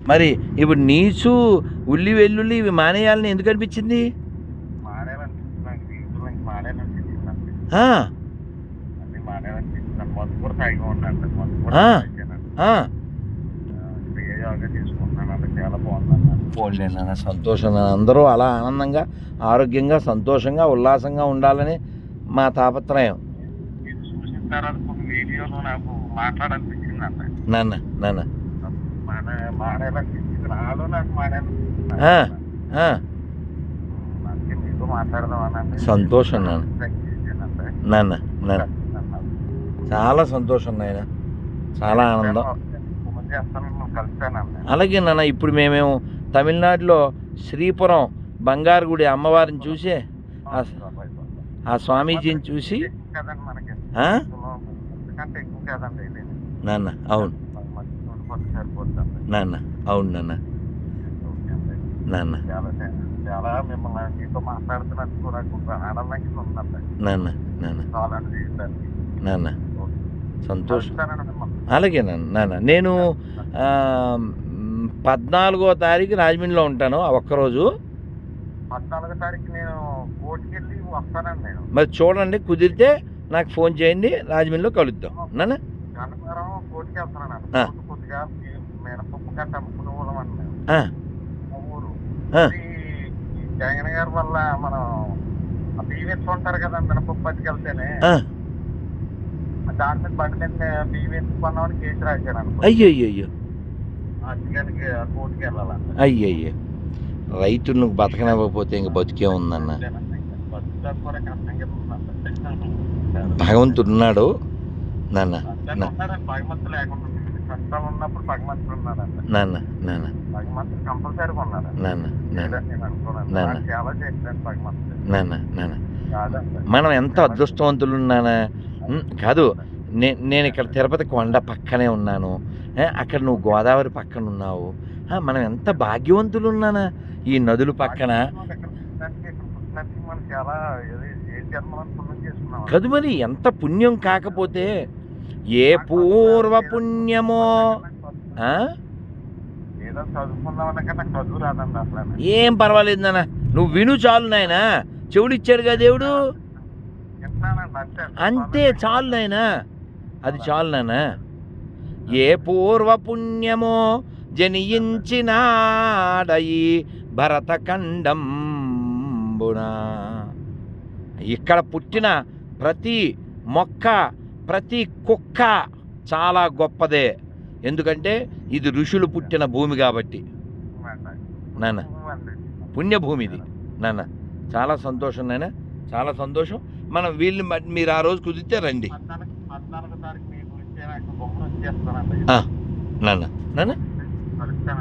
మరి ఇప్పుడు నీచు ఉల్లి వెల్లుల్లి ఇవి మానేయాలని ఎందుకు అనిపించింది నాన్న సంతోషం. అందరూ అలా ఆనందంగా ఆరోగ్యంగా సంతోషంగా ఉల్లాసంగా ఉండాలని మా తాపత్రయం. నాన్న నాన్న. సంతోషం నాన్న. నాన్న. నాన్న చాలా సంతోషం నాయన. చాలా ఆనందం. అలాగే నాన్న. ఇప్పుడు మేమేమో తమిళనాడులో శ్రీపురం బంగారు గుడి అమ్మవారిని చూసి ఆ- స్వామీజీని చూసి నాన్న అవును. నాన్న అవును నాన్న. నాన్న. చాలా మిమ్మల్ని మీతో మాట్లాడుతున్నట్టు నాకు ఆనందంగా ఉందండి నాన్న నాన్న. నాన్న. సంతోషం. అలాగే నాన్న నాన్న. నేను పద్నాలుగో తారీఖు రాజమండ్రిలో ఉంటాను ఒక్కరోజు. పద్నాలుగో తారీఖు నేను కోర్టుకి వెళ్ళి వస్తానండి నేను. మరి చూడండి కుదిరితే నాకు ఫోన్ చేయండి రాజమండ్రిలో కలుద్దాం. నాన్న. గన్నవరం కోర్టుకి వెళ్తున్నాను కొద్దిగా మినపప్పు గట్ట అమ్ముకునే వాళ్ళం మా ఊరు. జగన్ గారి వల్ల మనం బియ్యం ఎత్తుకుంటారు కదా మినపప్పు పట్టుకెళ్తేనే. దాని మీద బండి మీద బియ్యం ఎత్తుకున్నామని కేసు రాశాను అయ్యో అయ్యో అందుకని కోర్టుకి వెళ్ళాలంట అయ్యో అయ్యో రైతులను బతకనివ్వకపోతే ఇంక బతికే ఉందన్న. బతుకుతారు నాన్న నాన్న నాన్న నాన్న నాన్న మనం ఎంత అదృష్టవంతులు ఉన్నానా కాదు. నే నేను ఇక్కడ తిరుపతి కొండ పక్కనే ఉన్నాను. అక్కడ నువ్వు గోదావరి పక్కన ఉన్నావు. మనం ఎంత భాగ్యవంతులు ఉన్నానా ఈ నదుల పక్కన. కదు మరి ఎంత పుణ్యం కాకపోతే ఏ పూర్వ పుణ్యమో ఏం పర్వాలేదు నాన్న. నువ్వు విను చాలు నాయనా. ఇచ్చాడుగా దేవుడు. అంతే. చాలు నాయనా. అది చాలు నాన్న ఏ పూర్వ పుణ్యమో జనియించినాడయి భరత ఖండంబున ఇక్కడ పుట్టిన ప్రతి మొక్క ప్రతి కుక్క చాలా గొప్పదే. ఎందుకంటే ఇది ఋషులు పుట్టిన భూమి కాబట్టి. నాన్న. పుణ్యభూమి ఇది నాన్న. చాలా సంతోషం నాయన చాలా సంతోషం. మనం వీళ్ళని బట్టి మీరు ఆ రోజు కుదిరితే రండి. నాన్న. నాన్న.